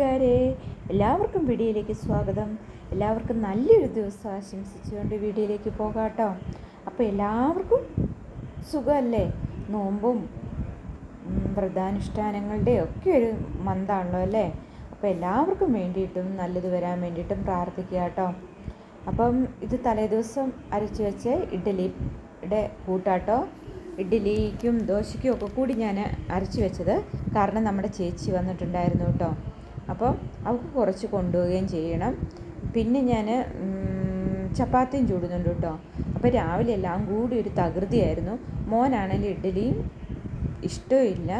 കൂട്ടുകാരെ എല്ലാവർക്കും വീഡിയോയിലേക്ക് സ്വാഗതം. എല്ലാവർക്കും നല്ലൊരു ദിവസം ആശംസിച്ചുകൊണ്ട് വീഡിയോയിലേക്ക് പോകാട്ടോ. അപ്പോൾ എല്ലാവർക്കും സുഖമല്ലേ? നോമ്പും വ്രതാനുഷ്ഠാനങ്ങളുടെ ഒക്കെ ഒരു മന്താണല്ലോ അല്ലേ? അപ്പോൾ എല്ലാവർക്കും വേണ്ടിയിട്ടും നല്ലത് വരാൻ വേണ്ടിയിട്ടും പ്രാർത്ഥിക്കുക കേട്ടോ. അപ്പം ഇത് തലേദിവസം അരച്ച് വെച്ച് ഇഡ്ഡലിയുടെ കൂട്ടാട്ടോ. ഇഡ്ഡലിക്കും ദോശയ്ക്കും ഒക്കെ കൂടി ഞാൻ അരച്ച് വെച്ചത്. കാരണം നമ്മുടെ ചേച്ചി വന്നിട്ടുണ്ടായിരുന്നു കേട്ടോ. അപ്പം അവൾക്ക് കുറച്ച് കൊണ്ടുപോവുകയും ചെയ്യണം. പിന്നെ ഞാൻ ചപ്പാത്തിയും ചൂടുന്നുണ്ട് കേട്ടോ. അപ്പോൾ രാവിലെ എല്ലാം കൂടി ഒരു തകൃതിയായിരുന്നു. മോനാണെങ്കിൽ ഇഡ്ഡലിയും ഇഷ്ടമില്ല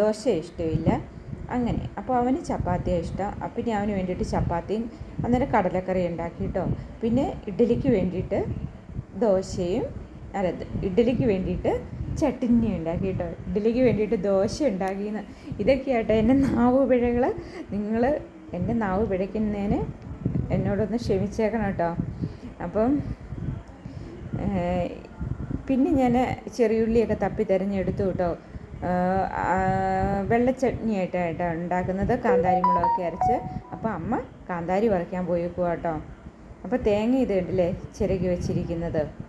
ദോശ ഇഷ്ടമില്ല അങ്ങനെ. അപ്പോൾ അവന് ചപ്പാത്തിയാണ് ഇഷ്ടം. അപ്പം ഞാൻ അവന് വേണ്ടിയിട്ട് ചപ്പാത്തിയും അന്നേരം കടലക്കറി ഉണ്ടാക്കി കേട്ടോ. പിന്നെ ഇഡ്ഡലിക്ക് വേണ്ടിയിട്ട് ദോശയും അല്ല ഇഡ്ഡലിക്ക് വേണ്ടിയിട്ട് ചട്ടിനി ഉണ്ടാക്കി കേട്ടോ. ഇഡ്ഡലിക്ക് വേണ്ടിയിട്ട് ദോശ ഉണ്ടാക്കിയെന്ന്. ഇതൊക്കെയാട്ടോ എന്റെ നാവ് പിഴകൾ നിങ്ങൾ എന്റെ നാവ് പിഴയ്ക്കുന്നതിന് എന്നോടൊന്ന് ക്ഷമിച്ചേക്കണം കേട്ടോ. അപ്പം പിന്നെ ഞാൻ ചെറിയുള്ളിയൊക്കെ തപ്പി തിരഞ്ഞെടുത്തു കേട്ടോ. ഏഹ്, ആ, വെള്ള ചട്നി ആയിട്ടാണ് ഉണ്ടാക്കുന്നത്. കാന്താരി മുളകൊക്കെ അരച്ച്. അപ്പോൾ അമ്മ കാന്താരി പറിക്കാൻ പോയേക്കുക കേട്ടോ. അപ്പോൾ തേങ്ങ ഇത് കണ്ടില്ലേ? ചിരകി വെച്ചിരിക്കുന്നത്.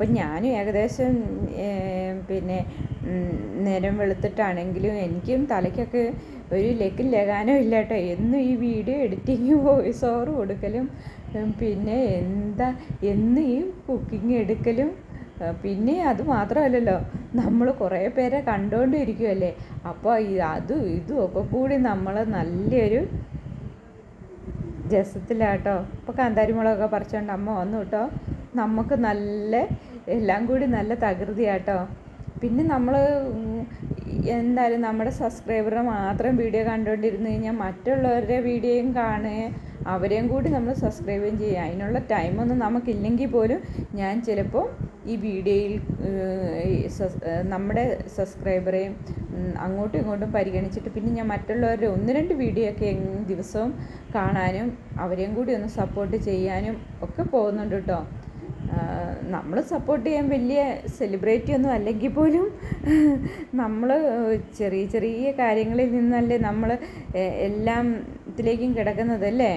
അപ്പം ഞാനും ഏകദേശം പിന്നെ നേരം വെളുത്തിട്ടാണെങ്കിലും എനിക്കും തലയ്ക്കൊക്കെ ഒരു ലക്കും ലഗാനോ ഇല്ല കേട്ടോ എന്നും ഈ വീഡിയോ എഡിറ്റിങ്ങും വോയിസ് ഓവർ കൊടുക്കലും പിന്നെ എന്താ എന്നും ഈ കുക്കിംഗ് എടുക്കലും പിന്നെ അത് മാത്രമല്ലല്ലോ നമ്മൾ കുറേ പേരെ കണ്ടുകൊണ്ടിരിക്കുമല്ലേ അപ്പോൾ അതും ഇതും ഒക്കെ കൂടി നമ്മൾ നല്ലൊരു രസത്തിലാട്ടോ. ഇപ്പോൾ കാന്താരി മുളകൊക്കെ പറിച്ചുകൊണ്ട് അമ്മ വന്നു കേട്ടോ. നമുക്ക് നല്ല എല്ലാം കൂടി നല്ല തകൃതിയാട്ടോ. പിന്നെ നമ്മൾ എന്തായാലും നമ്മുടെ സബ്സ്ക്രൈബറെ മാത്രം വീഡിയോ കണ്ടുകൊണ്ടിരുന്ന് കഴിഞ്ഞാൽ മറ്റുള്ളവരുടെ വീഡിയോയും കാണുകയും അവരെയും കൂടി നമ്മൾ സബ്സ്ക്രൈബും ചെയ്യുക. അതിനുള്ള ടൈമൊന്നും നമുക്കില്ലെങ്കിൽ പോലും ഞാൻ ചിലപ്പോൾ ഈ വീഡിയോയിൽ നമ്മുടെ സബ്സ്ക്രൈബറെയും അങ്ങോട്ടും ഇങ്ങോട്ടും പരിഗണിച്ചിട്ട് പിന്നെ ഞാൻ മറ്റുള്ളവരുടെ ഒന്ന് രണ്ട് വീഡിയോ ഒക്കെ ദിവസവും കാണാനും അവരെയും കൂടി ഒന്ന് സപ്പോർട്ട് ചെയ്യാനും ഒക്കെ പോകുന്നുണ്ട് കേട്ടോ. നമ്മൾ സപ്പോർട്ട് ചെയ്യാൻ വലിയ സെലിബ്രിറ്റി ഒന്നും അല്ലെങ്കിൽ പോലും നമ്മൾ ചെറിയ ചെറിയ കാര്യങ്ങളിൽ നിന്നല്ലേ നമ്മൾ എല്ലാം ഇതിലേക്കും കിടക്കുന്നതല്ലേ?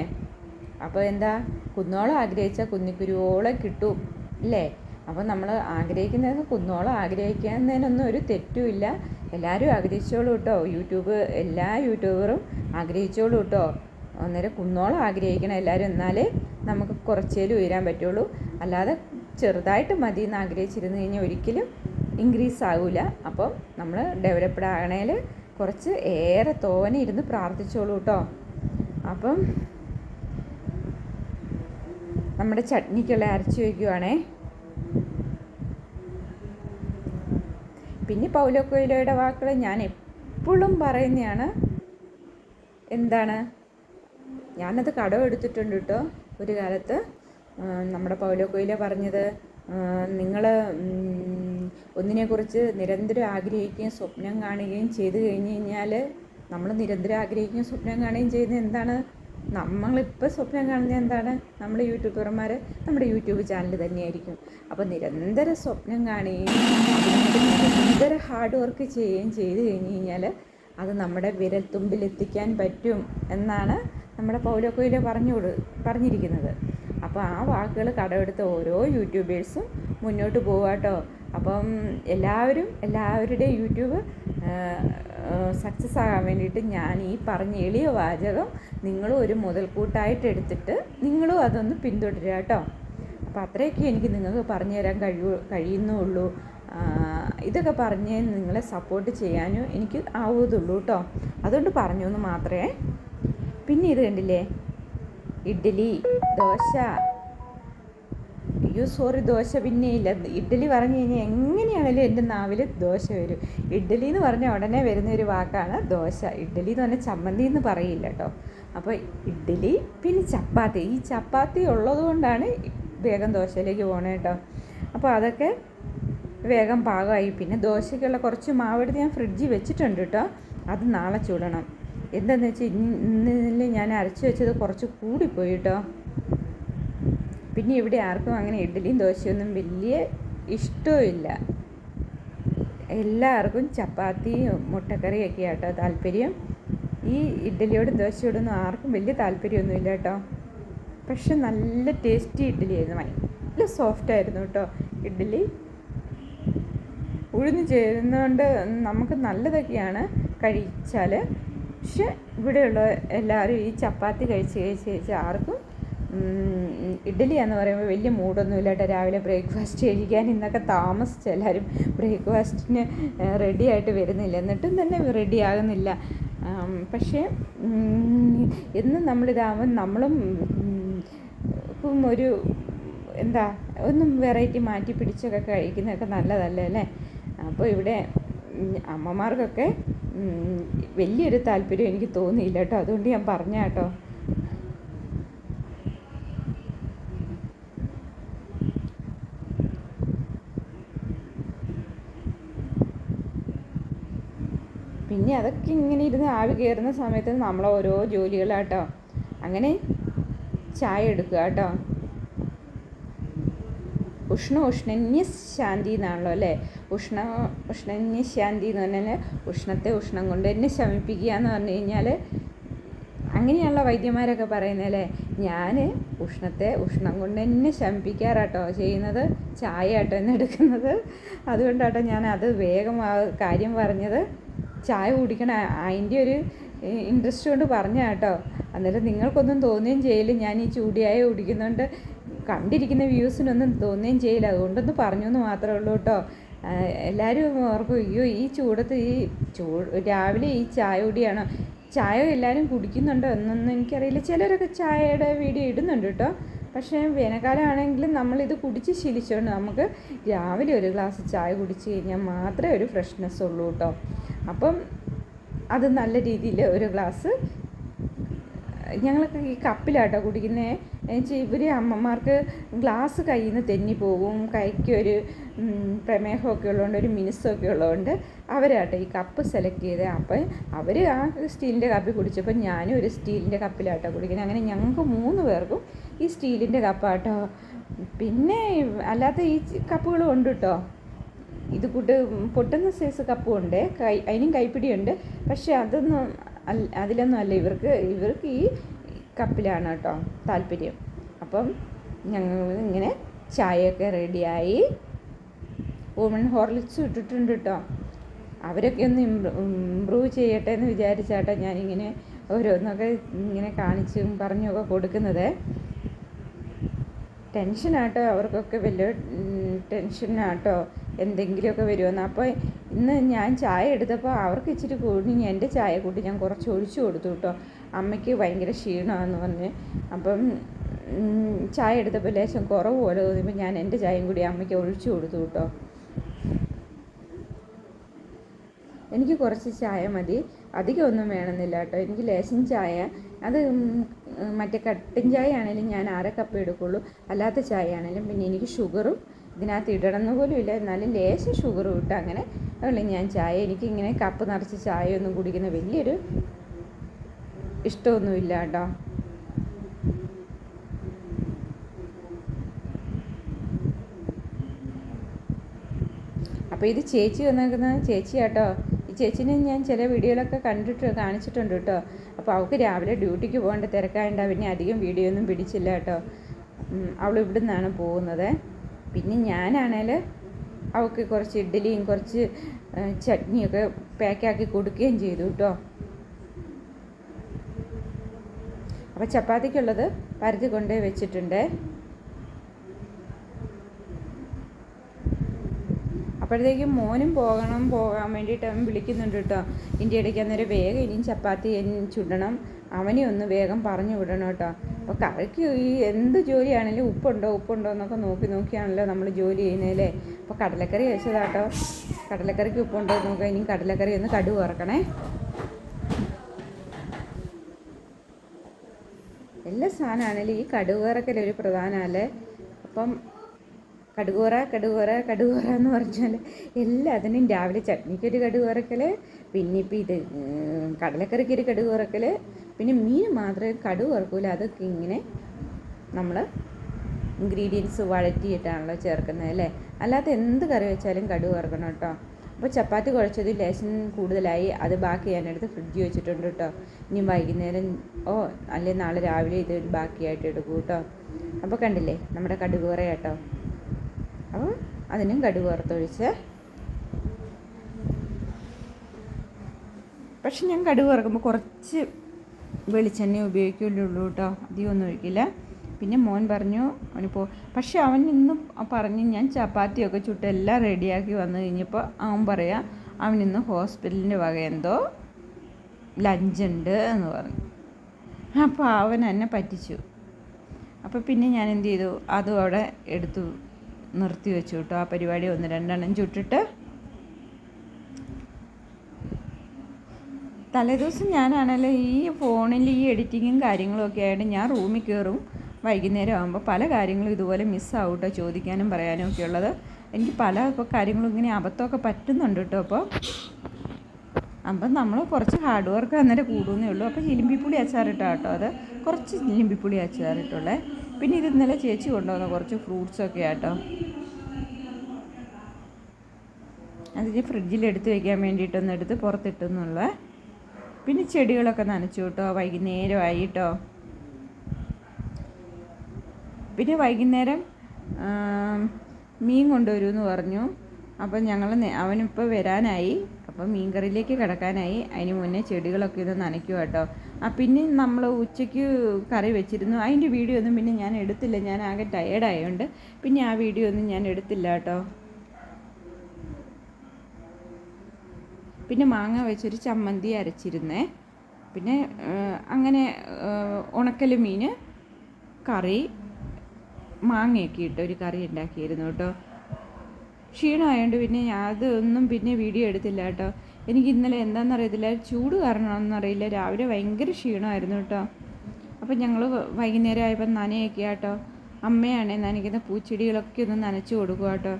അപ്പോൾ എന്താ? കുന്നോളം ആഗ്രഹിച്ചാൽ കുന്നിക്കുരുവോളം കിട്ടും അല്ലേ? അപ്പോൾ നമ്മൾ ആഗ്രഹിക്കുന്നത് കുന്നോളം ആഗ്രഹിക്കുന്നതിനൊന്നും ഒരു തെറ്റുമില്ല എല്ലാവരും ആഗ്രഹിച്ചോളൂ കേട്ടോ യൂട്യൂബ് എല്ലാ യൂട്യൂബറും ആഗ്രഹിച്ചോളൂ കേട്ടോ അന്നേരം കുന്നോളം ആഗ്രഹിക്കണം. എല്ലാവരും എന്നാലേ നമുക്ക് കുറച്ചേലും ഉയരാൻ പറ്റുള്ളൂ. അല്ലാതെ ചെറുതായിട്ട് മതി എന്ന് ആഗ്രഹിച്ചിരുന്നു കഴിഞ്ഞാൽ ഒരിക്കലും ഇൻക്രീസ് ആകില്ല അപ്പം നമ്മൾ ഡെവലപ്ഡ് ആകണേൽ കുറച്ച് ഏറെ തോനെ ഇരുന്ന് പ്രാർത്ഥിച്ചോളൂ കേട്ടോ അപ്പം നമ്മുടെ ചട്നിക്കുള്ള അരച്ച് വയ്ക്കുവാണേ. പിന്നെ പൗലോ കൊയിലോയുടെ വാക്കുകൾ ഞാൻ എപ്പോഴും പറയുന്നതാണ്. എന്താണ്? ഞാനത് കടമെടുത്തിട്ടുണ്ട് കേട്ടോ ഒരു കാലത്ത് നമ്മുടെ പൗലോ കൊയിലോ പറഞ്ഞത് നിങ്ങൾ ഒന്നിനെക്കുറിച്ച് നിരന്തരം ആഗ്രഹിക്കുകയും സ്വപ്നം കാണുകയും ചെയ്തു കഴിഞ്ഞ് കഴിഞ്ഞാൽ നമ്മൾ നിരന്തരം ആഗ്രഹിക്കുകയും സ്വപ്നം കാണുകയും ചെയ്യുന്നത് എന്താണ്? നമ്മളിപ്പോൾ സ്വപ്നം കാണുന്നത് എന്താണ്? നമ്മൾ യൂട്യൂബർമാർ നമ്മുടെ യൂട്യൂബ് ചാനൽ തന്നെയായിരിക്കും. അപ്പോൾ നിരന്തരം സ്വപ്നം കാണുകയും നിരന്തരം ഹാർഡ് വർക്ക് ചെയ്യുകയും ചെയ്തു കഴിഞ്ഞ് കഴിഞ്ഞാൽ അത് നമ്മുടെ വിരൽത്തുമ്പിലെത്തിക്കാൻ പറ്റും എന്നാണ് നമ്മുടെ പൗലോ കൊയിലോ പറഞ്ഞു പറഞ്ഞിരിക്കുന്നത്. അപ്പോൾ ആ വാക്കുകൾ കടമെടുത്ത ഓരോ യൂട്യൂബേഴ്സും മുന്നോട്ട് പോവാട്ടോ. അപ്പം എല്ലാവരും എല്ലാവരുടെയും യൂട്യൂബ് സക്സസ് ആകാൻ വേണ്ടിയിട്ട് ഞാൻ ഈ പറഞ്ഞ എളിയ വാചകം നിങ്ങളും ഒരു മുതൽക്കൂട്ടായിട്ട് എടുത്തിട്ട് നിങ്ങളും അതൊന്ന് പിന്തുടരുക കേട്ടോ. അപ്പോൾ അത്രയൊക്കെ എനിക്ക് നിങ്ങൾക്ക് പറഞ്ഞു തരാൻ കഴിയൂ കഴിയുന്നുള്ളൂ. ഇതൊക്കെ പറഞ്ഞ് നിങ്ങളെ സപ്പോർട്ട് ചെയ്യാനും എനിക്ക് ആവുകയുള്ളൂ കേട്ടോ. അതുകൊണ്ട് പറഞ്ഞു എന്ന് മാത്രമേ പിന്നെ ഇത് കണ്ടില്ലേ? ഇഡ്ഡലി ദോശ. അയ്യോ സോറി ദോശ പിന്നെ ഇല്ല. ഇഡ്ഡലി പറഞ്ഞു കഴിഞ്ഞാൽ എങ്ങനെയാണെങ്കിലും എന്റെ നാവിൽ ദോശ വരും. ഇഡ്ഡലി എന്ന് പറഞ്ഞ ഉടനെ വരുന്ന ഒരു വാക്കാണ് ദോശ. ഇഡ്ഡലി എന്ന് പറഞ്ഞാൽ ചമ്മന്തി എന്ന് പറയില്ല കേട്ടോ. അപ്പോൾ ഇഡ്ഡലി പിന്നെ ചപ്പാത്തി. ഈ ചപ്പാത്തി ഉള്ളതുകൊണ്ടാണ് വേഗം ദോശയിലേക്ക് പോകണേ കേട്ടോ. അപ്പോൾ അതൊക്കെ വേഗം പാകമായി. പിന്നെ ദോശയ്ക്കുള്ള കുറച്ച് മാവെടുത്ത് ഞാൻ ഫ്രിഡ്ജിൽ വെച്ചിട്ടുണ്ട് കേട്ടോ. അത് നാളെ ചൂടണം. എന്താണെന്ന് വെച്ചാൽ ഇന്നലെ ഞാൻ അരച്ച് വെച്ചത് കുറച്ച് കൂടിപ്പോയി കേട്ടോ പിന്നെ ഇവിടെ ആർക്കും അങ്ങനെ ഇഡ്ഡലിയും ദോശയൊന്നും വലിയ ഇഷ്ടമില്ല എല്ലാവർക്കും ചപ്പാത്തി മുട്ടക്കറിയൊക്കെ കേട്ടോ താല്പര്യം. ഈ ഇഡ്ഡലിയോടും ദോശയോടൊന്നും ആർക്കും വലിയ താല്പര്യമൊന്നുമില്ല കേട്ടോ. പക്ഷെ നല്ല ടേസ്റ്റി ഇഡ്ഡലിയായിരുന്നു. നല്ല സോഫ്റ്റ് ആയിരുന്നു കേട്ടോ ഇഡ്ഡലി. ഉഴുന്ന് ചേരുന്നതുകൊണ്ട് നമുക്ക് നല്ലതൊക്കെയാണ് കഴിച്ചാൽ പക്ഷെ ഇവിടെയുള്ള എല്ലാവരും ഈ ചപ്പാത്തി കഴിച്ച് കഴിച്ച് കഴിച്ച് ആർക്കും ഇഡ്ഡലി എന്ന് പറയുമ്പോൾ വലിയ മൂടൊന്നുമില്ല രാവിലെ ബ്രേക്ക്ഫാസ്റ്റ് കഴിക്കാൻ ഇന്നൊക്കെ താമസിച്ച് എല്ലാവരും ബ്രേക്ക്ഫാസ്റ്റിന് റെഡി ആയിട്ട് വരുന്നില്ല. എന്നിട്ടും തന്നെ റെഡി ആകുന്നില്ല. പക്ഷേ എന്നും നമ്മളിതാവുമ്പോൾ നമ്മളും ഒരു എന്താ ഒന്നും വെറൈറ്റി മാറ്റി പിടിച്ചൊക്കെ കഴിക്കുന്നതൊക്കെ നല്ലതല്ലേ? അല്ലേ? അപ്പോൾ ഇവിടെ അമ്മമാർക്കൊക്കെ വലിയൊരു താല്പര്യം എനിക്ക് തോന്നിയില്ല കേട്ടോ. അതുകൊണ്ട് ഞാൻ പറഞ്ഞ കേട്ടോ. പിന്നെ അതൊക്കെ ഇങ്ങനെ ഇരുന്ന് ആവി കയറുന്ന സമയത്ത് നമ്മൾ ഓരോ ജോലികളാട്ടോ അങ്ങനെ ചായ എടുക്കുക കേട്ടോ. ഉഷ്ണ ഉഷ്ണന്യ ശാന്തി എന്നാണല്ലോ അല്ലേ? ഉഷ്ണ ഉഷ്ണന്യ ശാന്തി എന്ന് പറഞ്ഞാൽ ഉഷ്ണത്തെ ഉഷ്ണം കൊണ്ട് തന്നെ ശമിപ്പിക്കുക എന്ന് പറഞ്ഞു കഴിഞ്ഞാൽ അങ്ങനെയുള്ള വൈദ്യന്മാരൊക്കെ പറയുന്നത് അല്ലേ? ഞാൻ ഉഷ്ണത്തെ ഉഷ്ണം കൊണ്ട് തന്നെ ശമിപ്പിക്കാറാട്ടോ ചെയ്യുന്നത് ചായ ആട്ടോ എന്നെടുക്കുന്നത് അതുകൊണ്ടാട്ടോ ഞാൻ അത് വേഗം ആ കാര്യം പറഞ്ഞത്. ചായ കുടിക്കണം അതിന്റെ ഒരു ഇൻട്രസ്റ്റ് കൊണ്ട് പറഞ്ഞ കേട്ടോ അന്നേരം നിങ്ങൾക്കൊന്നും തോന്നുകയും ചെയ്യില്ല. ഞാൻ ഈ ചൂടിയായ കുടിക്കുന്നതുകൊണ്ട് കണ്ടിരിക്കുന്ന വ്യൂസിനൊന്നും തോന്നുകയും ചെയ്യില്ല. അതുകൊണ്ടൊന്ന് പറഞ്ഞു എന്ന് മാത്രമേ ഉള്ളൂ കേട്ടോ. എല്ലാവരും ഓർക്കും അയ്യോ ഈ ചൂടത്ത് ഈ ചൂ രാവിലെ ഈ ചായ കുടിയാണോ? ചായ എല്ലാവരും കുടിക്കുന്നുണ്ടോ എന്നൊന്നും എനിക്കറിയില്ല. ചിലരൊക്കെ ചായയുടെ വീഡിയോ ഇടുന്നുണ്ട് കേട്ടോ. പക്ഷേ വേനൽക്കാലമാണെങ്കിലും നമ്മളിത് കുടിച്ച് ശീലിച്ചുകൊണ്ട് നമുക്ക് രാവിലെ ഒരു ഗ്ലാസ് ചായ കുടിച്ച് കഴിഞ്ഞാൽ മാത്രമേ ഒരു ഫ്രഷ്നെസ് ഉള്ളൂ കേട്ടോ. അപ്പം അത് നല്ല രീതിയിൽ ഒരു ഗ്ലാസ് ഞങ്ങളൊക്കെ ഈ കപ്പിലാട്ടോ കുടിക്കുന്നത് ഇവർ അമ്മമാർക്ക് ഗ്ലാസ് കയ്യിൽ നിന്ന് തെന്നി പോകും കൈക്ക് ഒരു പ്രമേഹമൊക്കെ ഉള്ളതുകൊണ്ട് ഒരു മിനുസമൊക്കെ ഉള്ളതുകൊണ്ട് അവരാട്ടോ ഈ കപ്പ് സെലക്ട് ചെയ്തത് അപ്പം അവർ ആ സ്റ്റീലിന്റെ കപ്പിൽ കുടിച്ചപ്പോൾ ഞാനും ഒരു സ്റ്റീലിന്റെ കപ്പിലാട്ടോ കുടിക്കുന്നത്. അങ്ങനെ ഞങ്ങൾക്ക് മൂന്ന് പേർക്കും ഈ സ്റ്റീലിന്റെ കപ്പാട്ടോ പിന്നെ അല്ലാത്ത ഈ കപ്പുകളും ഉണ്ട് കേട്ടോ ഇത് കൂട്ട് പൊട്ടുന്ന സൈസ് കപ്പും ഉണ്ട്. കൈ അതിനും കൈപ്പിടിയുണ്ട് പക്ഷേ അതൊന്നും അതിലൊന്നും അല്ല. ഇവർക്ക് ഇവർക്ക് ഈ കപ്പിലാണ് കേട്ടോ താല്പര്യം. അപ്പം ഞങ്ങൾ ഇങ്ങനെ ചായയൊക്കെ റെഡിയായി വുമൺ ഹോർലിക്സ് ഇട്ടിട്ടുണ്ട് കേട്ടോ. അവരൊക്കെ ഒന്ന് ഇമ്പ്രൂവ് ചെയ്യട്ടെ എന്ന് വിചാരിച്ചാട്ടോ ഞാനിങ്ങനെ ഓരോന്നൊക്കെ ഇങ്ങനെ കാണിച്ചും പറഞ്ഞുമൊക്കെ കൊടുക്കുന്നത്. ടെൻഷനാട്ടോ അവർക്കൊക്കെ വലിയ ടെൻഷനാട്ടോ എന്തെങ്കിലുമൊക്കെ വരുമെന്ന് അപ്പോൾ ഇന്ന് ഞാൻ ചായ എടുത്തപ്പോൾ അവർക്ക് ഇച്ചിരി കൂടി എന്റെ ചായ കൂട്ടി ഞാൻ കുറച്ച് ഒഴിച്ചു കൊടുത്തു കേട്ടോ. അമ്മയ്ക്ക് ഭയങ്കര ക്ഷീണമാണെന്ന് പറഞ്ഞ്. അപ്പം ചായ എടുത്തപ്പോൾ ലേശം കുറവ് പോലെ തോന്നിയപ്പോൾ ഞാൻ എന്റെ ചായയും കൂടി അമ്മയ്ക്ക് ഒഴിച്ചു കൊടുത്തു കേട്ടോ. എനിക്ക് കുറച്ച് ചായ മതി. അധികം ഒന്നും വേണമെന്നില്ല കേട്ടോ. എനിക്ക് ലേശം ചായ. അത് മറ്റേ കട്ടൻ ചായ ആണെങ്കിലും ഞാൻ അര കപ്പ് എടുക്കുള്ളൂ. അല്ലാത്ത ചായ ആണെങ്കിലും പിന്നെ എനിക്ക് ഷുഗറും ഇതിനകത്ത് ഇടണമെന്ന് പോലും ഇല്ല. എന്നാലും ലേശം ഷുഗർ ഇട്ട് അങ്ങനെ അതുകൊണ്ട് ഞാൻ ചായ എനിക്കിങ്ങനെ കപ്പ് നിറച്ച് ചായ ഒന്നും കുടിക്കുന്ന വലിയൊരു ഇഷ്ടമൊന്നുമില്ല കേട്ടോ. അപ്പോൾ ഇത് ചേച്ചി വന്നേക്കുന്ന ചേച്ചി കേട്ടോ. ഈ ചേച്ചിനെ ഞാൻ ചില വീഡിയോയിലൊക്കെ കണ്ടിട്ട് കാണിച്ചിട്ടുണ്ട് കേട്ടോ. അപ്പോൾ അവൾക്ക് രാവിലെ ഡ്യൂട്ടിക്ക് പോകേണ്ട തിരക്കായതുകൊണ്ട് പിന്നെ അധികം വീഡിയോ ഒന്നും പിടിച്ചില്ല കേട്ടോ. അവൾ ഇവിടെ നിന്നാണ് പോകുന്നത്. പിന്നെ ഞാനാണേൽ അവൾക്ക് കുറച്ച് ഇഡ്ഡലിയും കുറച്ച് ചട്നിയൊക്കെ പാക്കാക്കി കൊടുക്കുകയും ചെയ്തു കേട്ടോ അപ്പോൾ ചപ്പാത്തിക്കുള്ളത് പരത്തി കൊണ്ടേ വെച്ചിട്ടുണ്ട്. അപ്പോഴത്തേക്കും മോനും പോകണം പോകാൻ വേണ്ടിയിട്ട് അവൻ വിളിക്കുന്നുണ്ട് കേട്ടോ ഇതിന്റെ ഇടയ്ക്ക് അന്നേരം വേഗം ഇനിയും ചപ്പാത്തി ചുടണം. അവനെ ഒന്ന് വേഗം പറഞ്ഞു വിടണം കേട്ടോ. അപ്പോൾ കറിക്ക് ഈ എന്ത് ജോലിയാണെങ്കിലും ഉപ്പുണ്ടോ ഉപ്പുണ്ടോ എന്നൊക്കെ നോക്കി നോക്കിയാണല്ലോ നമ്മൾ ജോലി ചെയ്യുന്നതല്ലേ അപ്പോൾ കടലക്കറി വെച്ചതാട്ടോ. കടലക്കറിക്ക് ഉപ്പുണ്ടോ എന്ന് നോക്കുക ഇനി കടലക്കറി ഒന്ന് കടുവ് ഇറക്കണേ എല്ലാ സാധനമാണെങ്കിലും ഈ കടുവ് ഇറക്കലൊരു പ്രധാനമല്ലേ? അപ്പം കടുകൂറ കടുകൂറ കടുകൂറ എന്ന് പറഞ്ഞാൽ എല്ലാത്തിനും രാവിലെ ചട്നിക്കൊരു കടുകുറക്കൽ പിന്നെ ഇപ്പം ഇത് കടലക്കറിക്കൊരു കടുകോറക്കൽ പിന്നെ മീൻ മാത്രമേ കടുവ് വറക്കൂല. അതൊക്കെ ഇങ്ങനെ നമ്മൾ ഇൻഗ്രീഡിയൻസ് വഴറ്റിയിട്ടാണല്ലോ ചേർക്കുന്നത് അല്ലേ? അല്ലാത്ത എന്ത് കറി വെച്ചാലും കടുവ് വറക്കണം കേട്ടോ. അപ്പോൾ ചപ്പാത്തി കുഴച്ചത് ലേശം കൂടുതലായി. അത് ബാക്കി ഞാനെടുത്ത് ഫ്രിഡ്ജിൽ വെച്ചിട്ടുണ്ട് കേട്ടോ. ഇനി വൈകുന്നേരം ഓ അല്ലെങ്കിൽ നാളെ രാവിലെ ഇത് ബാക്കിയായിട്ട് എടുക്കൂ കേട്ടോ. അപ്പോൾ കണ്ടില്ലേ നമ്മുടെ കടുക് വറ കേട്ടോ. അപ്പോൾ അതിനും കടുക് വറുത്തൊഴിച്ച്. പക്ഷെ ഞാൻ കടുക് വറക്കുമ്പോൾ കുറച്ച് വെളിച്ചെണ്ണ ഉപയോഗിക്കുള്ളൂ കേട്ടോ അധികം ഒന്നും ഒഴിക്കില്ല. പിന്നെ മോൻ പറഞ്ഞു അവനിപ്പോൾ പക്ഷെ അവൻ ഇന്ന് പറഞ്ഞ് ഞാൻ ചപ്പാത്തിയൊക്കെ ചുട്ട് എല്ലാം റെഡിയാക്കി വന്നു കഴിഞ്ഞപ്പോൾ അവൻ പറയാ അവൻ ഇന്ന് ഹോസ്പിറ്റലിന്റെ വക എന്തോ ലഞ്ചുണ്ട് എന്ന് പറഞ്ഞു. അപ്പോൾ അവൻ എന്നെ പറ്റിച്ചു. അപ്പോൾ പിന്നെ ഞാൻ എന്ത് ചെയ്തു? അതും അവിടെ എടുത്തു നിർത്തി വെച്ചു കേട്ടോ ആ പരിപാടി ഒന്ന് രണ്ടെണ്ണം ചുട്ടിട്ട് തലേദിവസം ഞാനാണല്ലോ ഈ ഫോണിൽ ഈ എഡിറ്റിങ്ങും കാര്യങ്ങളും ഒക്കെ ആയിട്ട് ഞാൻ റൂമിൽ കയറും വൈകുന്നേരം ആകുമ്പോൾ പല കാര്യങ്ങളും ഇതുപോലെ മിസ്സാവും കേട്ടോ ചോദിക്കാനും പറയാനും ഒക്കെ ഉള്ളത്. എനിക്ക് പല ഇപ്പോൾ കാര്യങ്ങളും ഇങ്ങനെ അബദ്ധമൊക്കെ പറ്റുന്നുണ്ട് കേട്ടോ അപ്പോൾ അപ്പം നമ്മൾ കുറച്ച് ഹാർഡ് വർക്ക് അന്നേരം കൂടുന്നേ ഉള്ളൂ. അപ്പോൾ ലിമ്പിപ്പുളി അച്ചാറിട്ടാ കേട്ടോ അത്. കുറച്ച് ലിമ്പിപ്പുളി അച്ചാറിട്ടുള്ളേ പിന്നെ ഇത് ഇന്നലെ ചേച്ചി കൊണ്ടുവന്ന കുറച്ച് ഫ്രൂട്ട്സൊക്കെ ആട്ടോ. അത് ഫ്രിഡ്ജിൽ എടുത്ത് വെക്കാൻ വേണ്ടിയിട്ടൊന്ന് എടുത്ത് പുറത്തിട്ടെന്നുള്ള പിന്നെ ചെടികളൊക്കെ നനച്ചു കേട്ടോ. വൈകുന്നേരമായി കേട്ടോ പിന്നെ വൈകുന്നേരം മീൻ കൊണ്ടുവരുമെന്ന് പറഞ്ഞു. അപ്പം ഞങ്ങൾ അവനിപ്പോൾ വരാനായി. അപ്പം മീൻകറിയിലേക്ക് കിടക്കാനായി. അതിന് മുന്നേ ചെടികളൊക്കെ ഇത് നനയ്ക്കുക കേട്ടോ. ആ പിന്നെ നമ്മൾ ഉച്ചയ്ക്ക് കറി വെച്ചിരുന്നു. അതിന്റെ വീഡിയോ ഒന്നും പിന്നെ ഞാൻ എടുത്തില്ല. ഞാൻ ആകെ ടയേർഡായതുകൊണ്ട് പിന്നെ ആ വീഡിയോ ഒന്നും ഞാൻ എടുത്തില്ല കേട്ടോ. പിന്നെ മാങ്ങ വെച്ചൊരു ചമ്മന്തി അരച്ചിരുന്നേ. പിന്നെ അങ്ങനെ ഉണക്കൽ മീൻ കറി മാങ്ങയൊക്കെ ഇട്ട് ഒരു കറി ഉണ്ടാക്കിയിരുന്നു കേട്ടോ. ക്ഷീണമായതുകൊണ്ട് പിന്നെ അതൊന്നും പിന്നെ വീഡിയോ എടുത്തില്ല കേട്ടോ. എനിക്ക് ഇന്നലെ എന്താണെന്നറിയത്തില്ല ചൂട് കാരണമെന്നറിയില്ല രാവിലെ ഭയങ്കര ക്ഷീണമായിരുന്നു കേട്ടോ. അപ്പം ഞങ്ങൾ വൈകുന്നേരം ആയപ്പോൾ നനയൊക്കെ കേട്ടോ അമ്മയാണേ നനയ്ക്കുന്ന പൂച്ചെടികളൊക്കെ ഒന്ന് നനച്ച് കൊടുക്കുക കേട്ടോ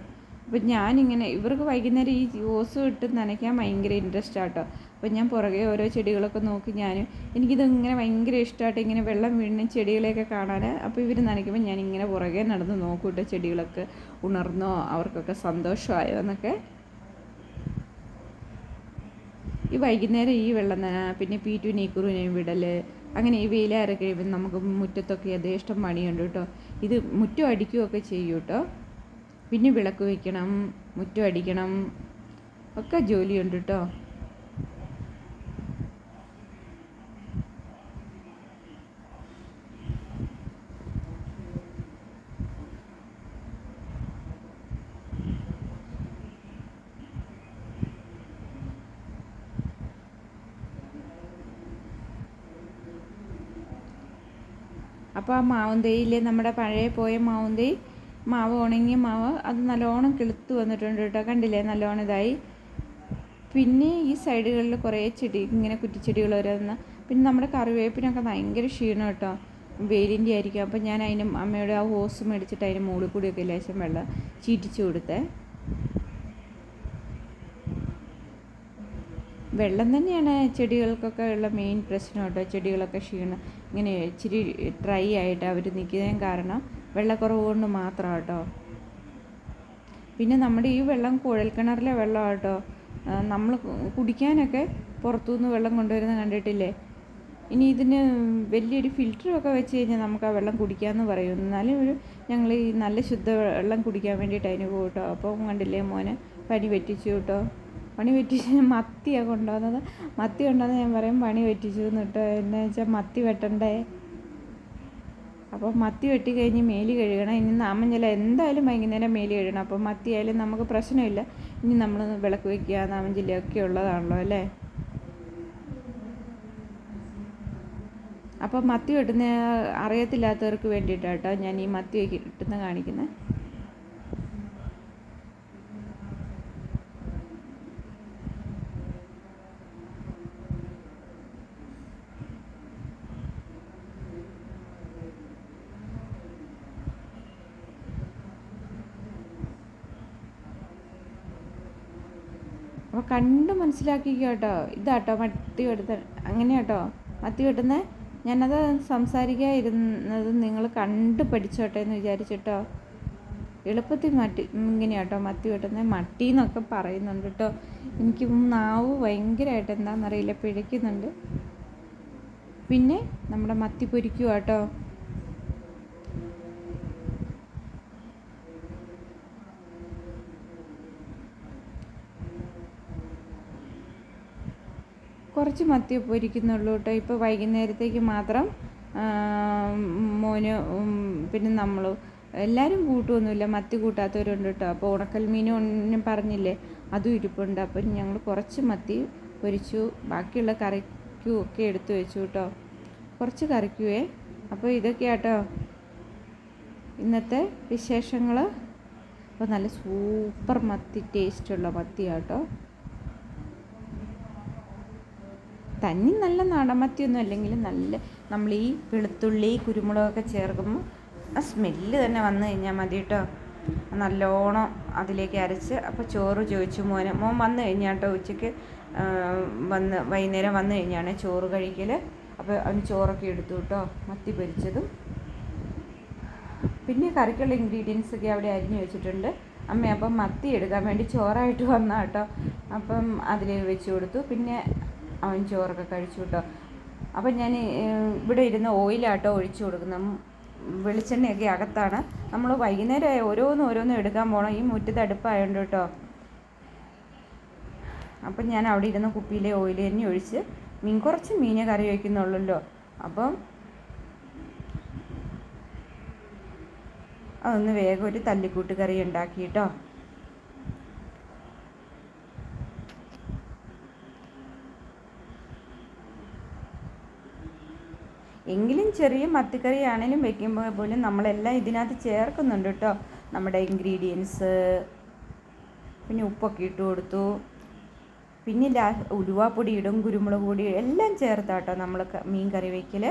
അപ്പം ഞാനിങ്ങനെ ഇവർക്ക് വൈകുന്നേരം ഈ ഓസ് ഇട്ട് നനയ്ക്കാൻ ഭയങ്കര ഇൻട്രസ്റ്റ് ആട്ടോ. അപ്പം ഞാൻ പുറകെ ഓരോ ചെടികളൊക്കെ നോക്കി ഞാൻ എനിക്കിതിങ്ങനെ ഭയങ്കര ഇഷ്ടമായിട്ട് ഇങ്ങനെ വെള്ളം വീഴുന്ന ചെടികളെയൊക്കെ കാണാൻ അപ്പോൾ ഇവർ നനയ്ക്കുമ്പോൾ ഞാനിങ്ങനെ പുറകെ നടന്ന് നോക്കൂട്ടോ ചെടികളൊക്കെ ഉണർന്നോ അവർക്കൊക്കെ സന്തോഷമായോ എന്നൊക്കെ. ഈ വൈകുന്നേരം ഈ വെള്ളം നന പിന്നെ പീറ്റു നീക്കുറുവിനെയും വിടൽ അങ്ങനെ ഈ വെയിലാരൊക്കെ നമുക്ക് മുറ്റത്തൊക്കെ യഥേഷ്ടം പണിയുണ്ട് കേട്ടോ. ഇത് മുറ്റം അടിക്കുകയൊക്കെ ചെയ്യും കേട്ടോ പിന്നെ വിളക്ക് വയ്ക്കണം മുറ്റം അടിക്കണം. ഒക്കെ ജോലിയുണ്ട് കേട്ടോ അപ്പോൾ ആ മാവുന്തയിലെ നമ്മുടെ പഴയ പോയ മാവുന്തൈ മാവ് ഉണങ്ങിയ മാവ് അത് നല്ലോണം കിളുത്ത് വന്നിട്ടുണ്ട് കേട്ടോ. കണ്ടില്ലേ? നല്ലോണം ഇതായി. പിന്നെ ഈ സൈഡുകളിൽ കുറേ ചെടി ഇങ്ങനെ കുറ്റിച്ചെടികൾ വരുന്ന പിന്നെ നമ്മുടെ കറിവേപ്പിനൊക്കെ ഭയങ്കര ക്ഷീണം കേട്ടോ. വെയിലിന്റെ ആയിരിക്കും. അപ്പം ഞാൻ അതിന് അമ്മയുടെ ആ ഹോസ് മേടിച്ചിട്ട് അതിന് മുകളിൽ കൂടിയൊക്കെ ലേശം വെള്ളം ചീറ്റിച്ചു കൊടുത്തേ. വെള്ളം തന്നെയാണ് ചെടികൾക്കൊക്കെ ഉള്ള മെയിൻ പ്രശ്നം കേട്ടോ. ചെടികളൊക്കെ ക്ഷീണം. ഇങ്ങനെ ഇച്ചിരി ഡ്രൈ ആയിട്ട് അവർ നിൽക്കുന്നതിന് കാരണം വെള്ളക്കുറവ് കൊണ്ട് മാത്രം കേട്ടോ പിന്നെ നമ്മുടെ ഈ വെള്ളം കുഴൽക്കിണറിലെ വെള്ളം കേട്ടോ നമ്മൾ കുടിക്കാനൊക്കെ പുറത്തുനിന്ന് വെള്ളം കൊണ്ടുവരുന്ന കണ്ടിട്ടില്ലേ? ഇനി ഇതിന് വലിയൊരു ഫിൽറ്ററൊക്കെ വെച്ച് കഴിഞ്ഞാൽ നമുക്ക് ആ വെള്ളം കുടിക്കാമെന്ന് പറയും. എന്നാലും ഒരു ഞങ്ങൾ ഈ നല്ല ശുദ്ധ വെള്ളം കുടിക്കാൻ വേണ്ടിയിട്ട് അതിന് പോകും കേട്ടോ അപ്പം കണ്ടില്ലേ മോനെ? പണി പറ്റിച്ചു കേട്ടോ പണി വെട്ടിച്ച് മത്തിയാണ് കൊണ്ടുവന്നത്. മത്തി കൊണ്ടുവന്ന് ഞാൻ പറയും പണി വെട്ടിച്ചു എന്നിട്ട് എന്നു വെച്ചാൽ മത്തി വെട്ടണ്ടേ? അപ്പോൾ മത്തി വെട്ടി കഴിഞ്ഞ് മേലി കഴുകണം. ഇനി നാമഞ്ചല എന്തായാലും വൈകുന്നേരം മേലി കഴുകണം. അപ്പോൾ മത്തി ആയാലും നമുക്ക് പ്രശ്നമില്ല. ഇനി നമ്മൾ വിളക്ക് വയ്ക്കുക നാമഞ്ചിലൊക്കെ ഉള്ളതാണല്ലോ അല്ലേ? അപ്പോൾ മത്തി വെട്ടുന്ന അറിയത്തില്ലാത്തവർക്ക് വേണ്ടിയിട്ടാട്ടോ ഞാൻ ഈ മത്തി വെട്ടുന്ന കാണിക്കുന്നത് അപ്പോൾ കണ്ട് മനസ്സിലാക്കിക്കോ കേട്ടോ. ഇതാട്ടോ മത്തി വെട്ടുന്ന അങ്ങനെ കേട്ടോ. മത്തി വെട്ടുന്നത് ഞാനത് സംസാരിക്കാതിരുന്നത് നിങ്ങൾ കണ്ട് പഠിച്ചോട്ടെ എന്ന് വിചാരിച്ചിട്ടോ. എളുപ്പത്തിൽ മട്ടി ഇങ്ങനെ കേട്ടോ മത്തി വെട്ടുന്ന മട്ടി എന്നൊക്കെ പറയുന്നുണ്ട് കേട്ടോ. എനിക്ക് നാവ് ഭയങ്കരമായിട്ട് എന്താണെന്നറിയില്ല പിഴയ്ക്കുന്നുണ്ട്. പിന്നെ നമ്മുടെ മത്തി പൊരിക്കുക കേട്ടോ. കുറച്ച് മത്തി പൊരിക്കുന്നുള്ളൂ കേട്ടോ. ഇപ്പോൾ വൈകുന്നേരത്തേക്ക് മാത്രം മോന് പിന്നെ നമ്മൾ എല്ലാവരും കൂട്ടുമൊന്നുമില്ല മത്തി കൂട്ടാത്തവരുണ്ട് കേട്ടോ. അപ്പോൾ ഉണക്കൽ മീനും പറഞ്ഞില്ലേ? അതും ഇരിപ്പുണ്ട്. അപ്പം ഞങ്ങൾ കുറച്ച് മത്തി പൊരിച്ചു. ബാക്കിയുള്ള കറിക്കും ഒക്കെ എടുത്തു വെച്ചു കേട്ടോ. കുറച്ച് കറിക്കുവേ. അപ്പോൾ ഇതൊക്കെയാട്ടോ ഇന്നത്തെ വിശേഷങ്ങൾ അപ്പോൾ നല്ല സൂപ്പർ മത്തി ടേസ്റ്റുള്ള മത്തിയാട്ടോ തന്നി നല്ല നാടൻമത്തിയൊന്നും അല്ലെങ്കിൽ നല്ല നമ്മൾ ഈ വെളുത്തുള്ളി കുരുമുളകൊക്കെ ചേർക്കുമ്പോൾ ആ സ്മെല്ല് തന്നെ വന്നു കഴിഞ്ഞാൽ മതി കേട്ടോ. നല്ലോണം അതിലേക്ക് അരച്ച് അപ്പോൾ ചോറ് ചോദിച്ചു മോനെ. മോൻ വന്നു കഴിഞ്ഞാൽ കേട്ടോ ഉച്ചയ്ക്ക് വന്ന് വൈകുന്നേരം വന്നു കഴിഞ്ഞാണ് ചോറ് കഴിക്കൽ. അപ്പോൾ അവന് ചോറൊക്കെ എടുത്തു കേട്ടോ മത്തി പൊരിച്ചതും. പിന്നെ കറിക്കുള്ള ഇൻഗ്രീഡിയൻസ് ഒക്കെ അവിടെ അരിഞ്ഞു വെച്ചിട്ടുണ്ട്. അമ്മ അപ്പം മത്തി എടുക്കാൻ വേണ്ടി ചോറായിട്ട് വന്നാട്ടോ അപ്പം അതിൽ വെച്ച് കൊടുത്തു. പിന്നെ അവൻ ചോറൊക്കെ കഴിച്ചു കേട്ടോ അപ്പം ഞാൻ ഇവിടെ ഇരുന്ന് ഓയിലാട്ടോ ഒഴിച്ചു കൊടുക്കുന്നത്. വെളിച്ചെണ്ണയൊക്കെ അകത്താണ്. നമ്മൾ വൈകുന്നേരമായി ഓരോന്നും ഓരോന്നും എടുക്കാൻ പോകണം ഈ മുറ്റത്ത് അടുപ്പായതുകൊണ്ട് കേട്ടോ. അപ്പം ഞാൻ അവിടെ ഇരുന്ന് കുപ്പിയിലെ ഓയിൽ തന്നെ ഒഴിച്ച് മീൻ കുറച്ച് മീൻ കറി വയ്ക്കുന്നുള്ളല്ലോ. അപ്പം അതൊന്ന് വേഗം ഒരു തല്ലിക്കൂട്ട് കറി ഉണ്ടാക്കി കേട്ടോ എങ്കിലും ചെറിയ മത്തിക്കറി ആണെങ്കിലും വെക്കുമ്പോൾ പോലും നമ്മളെല്ലാം ഇതിനകത്ത് ചേർക്കുന്നുണ്ട് കേട്ടോ. നമ്മുടെ ഇൻഗ്രീഡിയൻസ് പിന്നെ ഉപ്പൊക്കെ ഇട്ട് കൊടുത്തു. പിന്നെ ലാ ഉലുവാപ്പൊടി ഇടും കുരുമുളക് പൊടി എല്ലാം ചേർത്താട്ടോ നമ്മൾ മീൻ കറി വയ്ക്കൽ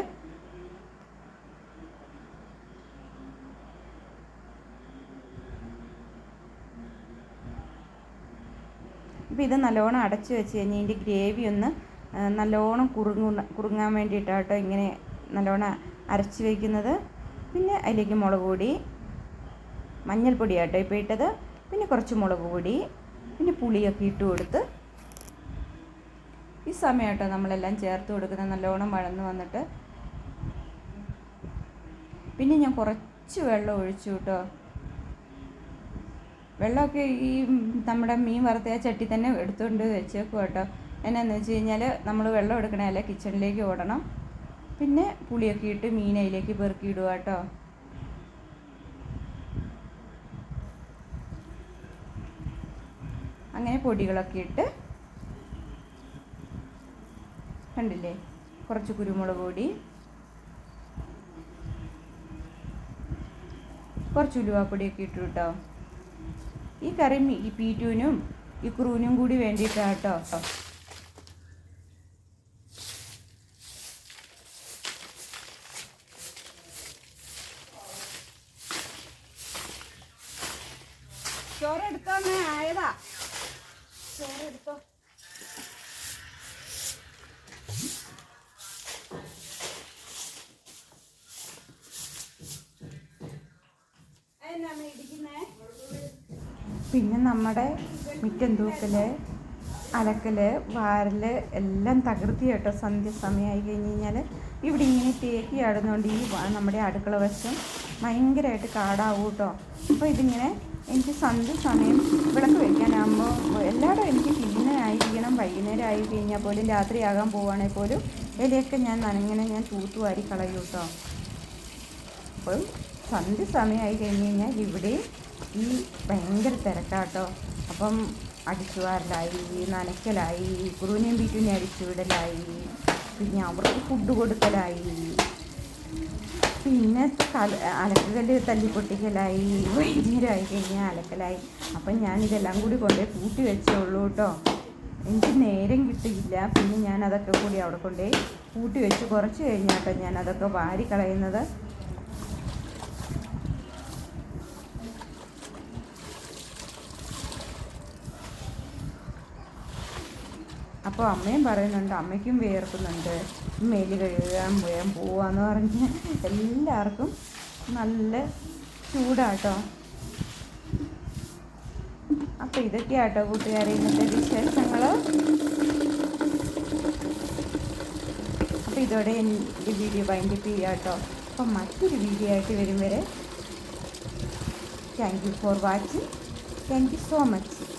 അപ്പോൾ ഇത് നല്ലോണം അടച്ച് വെച്ച് കഴിഞ്ഞാൽ ഇതിന്റെ ഗ്രേവി ഒന്ന് നല്ലോണം കുറുങ്ങുന്ന കുറുങ്ങാൻ വേണ്ടിയിട്ടാട്ടോ ഇങ്ങനെ നല്ലോണം അരച്ച് വയ്ക്കുന്നത്. പിന്നെ അതിലേക്ക് മുളക് പൊടി മഞ്ഞൾപ്പൊടി ആട്ടോ ഇപ്പോൾ ഇട്ടത്. പിന്നെ കുറച്ച് മുളക് പൊടി പിന്നെ പുളിയൊക്കെ ഇട്ട് കൊടുത്ത് ഈ സമയം കേട്ടോ നമ്മളെല്ലാം ചേർത്ത് കൊടുക്കുന്നത്. നല്ലോണം വഴന്ന് വന്നിട്ട്. പിന്നെ ഞാൻ കുറച്ച് വെള്ളം ഒഴിച്ചു കേട്ടോ. വെള്ളമൊക്കെ ഈ നമ്മുടെ മീൻ വറുത്ത ചട്ടി തന്നെ എടുത്തുകൊണ്ട് വെച്ചേക്കും കേട്ടോ എന്നാന്ന് വെച്ച് കഴിഞ്ഞാൽ നമ്മൾ വെള്ളം എടുക്കണമല്ല കിച്ചണിലേക്ക് ഓടണം. പിന്നെ പുളിയൊക്കെ ഇട്ട് മീൻ അതിലേക്ക് പെറുക്കിയിടുക കേട്ടോ. അങ്ങനെ പൊടികളൊക്കെ ഇട്ട് കണ്ടില്ലേ? കുറച്ച് കുരുമുളക് പൊടി കുറച്ച് ഉലുവാപ്പൊടിയൊക്കെ ഇട്ടു കേട്ടോ. ഈ കറി ഈ പീറ്റൂനും ഈ ക്രൂനും കൂടി വേണ്ടിയിട്ടാണ് കേട്ടോ. ചോറെടുത്തോന്നേ ആയതാ. ചോറെടുത്തോ. പിന്നെ നമ്മുടെ മിറ്റം തൂക്കൽ അലക്കൽ വാരൽ എല്ലാം തകർത്തി കേട്ടോ. സന്ധ്യ സമയമായി കഴിഞ്ഞ് കഴിഞ്ഞാൽ ഇവിടെ ഇങ്ങനെ തേക്കി ആടുന്നതുകൊണ്ട് ഈ നമ്മുടെ അടുക്കള വശം ഭയങ്കരമായിട്ട് കാടാവും കേട്ടോ അപ്പോൾ ഇതിങ്ങനെ എനിക്ക് സന്ധ്യ സമയം വിളക്ക് വയ്ക്കാനാകുമ്പോൾ എല്ലായിടും എനിക്ക് പിന്നെ ആയിരിക്കണം വൈകുന്നേരം ആയി കഴിഞ്ഞാൽ പോലും രാത്രിയാകാൻ പോവുകയാണെങ്കിൽ പോലും ഇലയൊക്കെ ഞാൻ നനങ്ങനെ ഞാൻ തൂത്തുവാരി കളയും കേട്ടോ. അപ്പോൾ സന്ധ്യ സമയമായി കഴിഞ്ഞ് കഴിഞ്ഞാൽ ഇവിടെ ഈ ഭയങ്കര തിരക്കാട്ടോ. അപ്പം അടിച്ചുവാരലായി നനയ്ക്കലായി കുറുവിനെയും വീട്ടിനെ അടിച്ചുവിടലായി പിന്നെ അവർക്ക് ഫുഡ് കൊടുക്കലായി. പിന്നെ കല അലക്കുകല്ല് തല്ലിപ്പൊട്ടിക്കലായി വൈകുന്നേരമായി കഴിഞ്ഞാൽ അലക്കലായി. അപ്പം ഞാൻ ഇതെല്ലാം കൂടി കൊണ്ടേ കൂട്ടി വെച്ചേ ഉള്ളൂ കേട്ടോ. എനിക്ക് നേരം കിട്ടിയില്ല. പിന്നെ ഞാൻ അതൊക്കെ കൂടി അവിടെ കൊണ്ടേ കൂട്ടി വെച്ച്. കുറച്ച് കഴിഞ്ഞാട്ടോ ഞാൻ അതൊക്കെ വാരി കളയുന്നത് അപ്പോൾ അമ്മയും പറയുന്നുണ്ട് അമ്മയ്ക്കും വിയർക്കുന്നുണ്ട്. മേൽ കഴുകാൻ പോയാൻ പോവാന്ന് പറഞ്ഞ് എല്ലാവർക്കും നല്ല ചൂടാട്ടോ. അപ്പോൾ ഇതൊക്കെയാട്ടോ കൂട്ടുകാരെ ഇന്നത്തെ വിശേഷങ്ങൾ അപ്പോൾ ഇതോടെ എന്റെ വീഡിയോ വൈൻഡപ്പ് ചെയ്യാട്ടോ അപ്പം മറ്റൊരു വീഡിയോ ആയിട്ട് വരും വരെ thank you for watching thank you so much